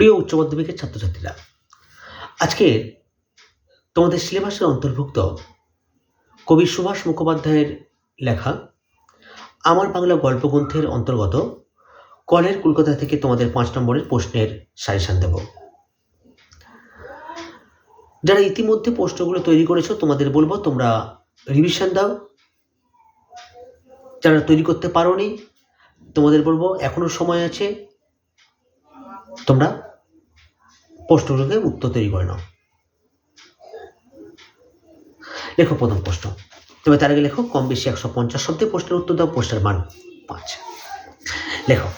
প্রিয় উচ্চ মাধ্যমিকের ছাত্রছাত্রীরা, আজকে তোমাদের সিলেবাসের অন্তর্ভুক্ত কবি সুভাষ মুখোপাধ্যায়ের লেখা, আমার বাংলা গল্পগ্রন্থের অন্তর্গত কলের কলকাতা থেকে তোমাদের পাঁচ নম্বরের প্রশ্নের সাজেশান দেব। যারা ইতিমধ্যে প্রশ্নগুলো তৈরি করেছ, তোমাদের বলব তোমরা রিভিশন দাও। যারা তৈরি করতে পারোনি, তোমাদের বলব এখনও সময় আছে, তোমরা প্রশ্নগুলোকে উত্তর তৈরি করে নাও। লেখো প্রথম প্রশ্ন। তবে তার আগে লেখো, কম বেশি একশো পঞ্চাশ শব্দে প্রশ্নের উত্তর দাও, প্রশ্নের মান পাঁচ। লেখো।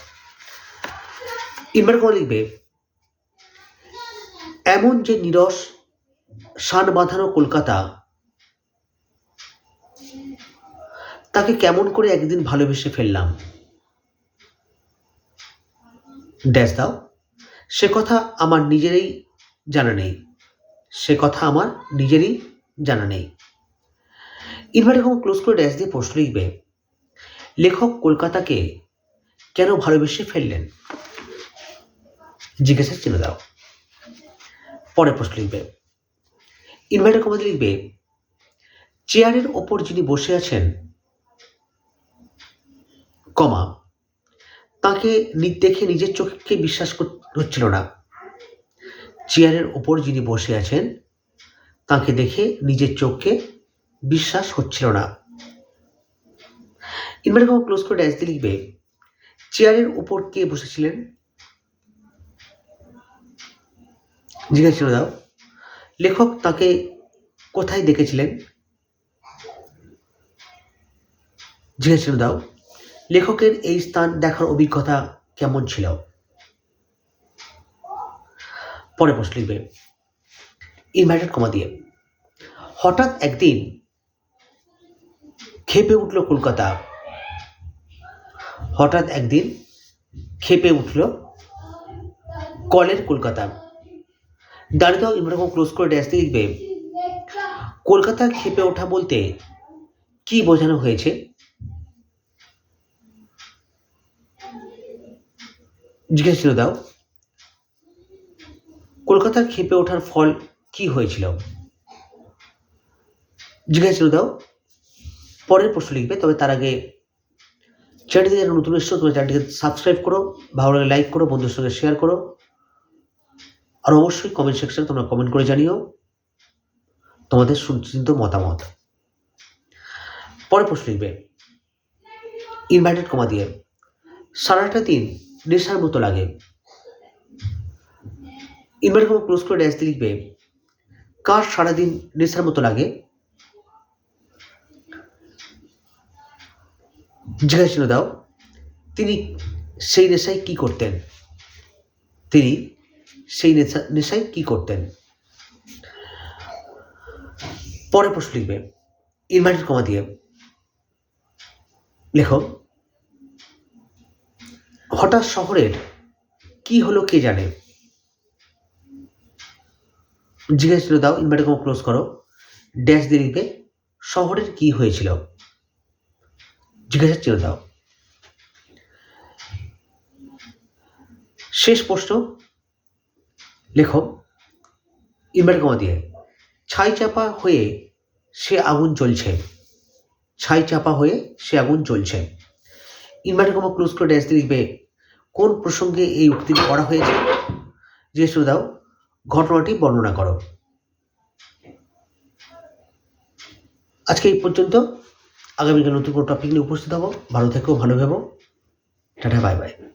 এবার করে লিখবে, এমন যে নিরস সান বাঁধানো কলকাতা, তাকে কেমন করে একদিন ভালোবেসে ফেললাম? ড্যাশ দাও। সে কথা আমার নিজেরই জানা নেই। সে কথা আমার নিজেরই জানা নেই। ইনভার্ট এবং ক্লোজ করে ড্যাশ দিয়ে প্রশ্ন লিখবে, লেখক কলকাতাকে কেন ভালোবেসে ফেললেন? জিজ্ঞাসার চিহ্ন দাও। পরে প্রশ্ন লিখবে ইনভার্টার কমাতে লিখবে, চেয়ারের ওপর যিনি বসে আছেন, কমা নি- দেখে নিজের চোখকে বিশ্বাস হচ্ছিল না। চেয়ারের ওপর যিনি বসে আছেন, তাকে দেখে নিজের চোখকে বিশ্বাস হচ্ছিল না। ইনভার্টার কমা ক্লোজ করে ড্যাশ দিয়ে লিখবে। চেয়ারের উপর কে বসেছিলেন? জিজ্ঞাসা ছিল দাও। লেখক তাকে কোথায় দেখেছিলেন? জিজ্ঞাসা ছিল দাও। লেখকের এই স্থান দেখার অভিজ্ঞতা কেমন ছিল? পরে প্রশ্ন লিখবে। ইনভার্টেড কমা দিয়ে। হঠাৎ একদিন খেপে উঠল কলকাতা। হঠাৎ একদিন খেপে উঠল কলের কলকাতা। দাঁড়িয়ে দাও এরকম ক্লোজ করে ড্যাশ দিয়ে লিখবে, কলকাতা খেপে ওঠা বলতে কি বোঝানো হয়েছে? জিজ্ঞেস দাও, কলকাতার খেপে ওঠার ফল কি হয়েছিল? জিজ্ঞাসা দাও, পরের প্রশ্ন লিখবে, তবে তার আগে চ্যানেলটি যারা নতুন এসছো, তোমার চ্যানেলটিকে সাবস্ক্রাইব করো, ভালো লাগে লাইক করো বন্ধুর সঙ্গে শেয়ার করো, আর অবশ্যই কমেন্ট সেকশনে তোমরা কমেন্ট করে জানিও তোমাদের সুচিন্তিত মতামত। পরের প্রশ্ন লিখবে ইনভাইটেড কমা দিয়ে, সারাটা দিন নেশার মতো লাগে। ইনভাইটেড কমা ক্লোজ করে ড্যাশ লিখবে, কার সারাদিন নেশার মতো লাগে? জিজ্ঞাসা দাও, তিনি সেই নেশায় কি করতেন? তিনি সেই নেশা, নেশায় কি করতেন? পরে প্রশ্ন লিখবে ইনভার্টেড কমা দিয়ে। লেখো। হঠাৎ শহরের কি হলো কে জানে? জিজ্ঞাসা দাও ইনভার্টেড কমা ক্লোজ করো। ড্যাশ দিয়ে লিখবে শহরের কি হয়েছিল? জিজ্ঞাসা ছিল দাও। শেষ প্রশ্ন, লেখো ইনভার্ট কমা দিয়ে। ছাই চাপা হয়ে সে আগুন জ্বলছে। ছাই চাপা হয়ে সে আগুন জ্বলছে। ইনভার্টার কমা ক্লোজ করে ড্যাশ দিয়ে লিখবে কোন প্রসঙ্গে এই উক্তিটি করা হয়েছে? যে দাও, ঘটনাটি বর্ণনা করো। আজকে এই পর্যন্ত। আগামীকাল নতুন কোনো টপিক নিয়ে উপস্থিত হব। ভালো থেকো, ভালো ভেবো। Tata bye bye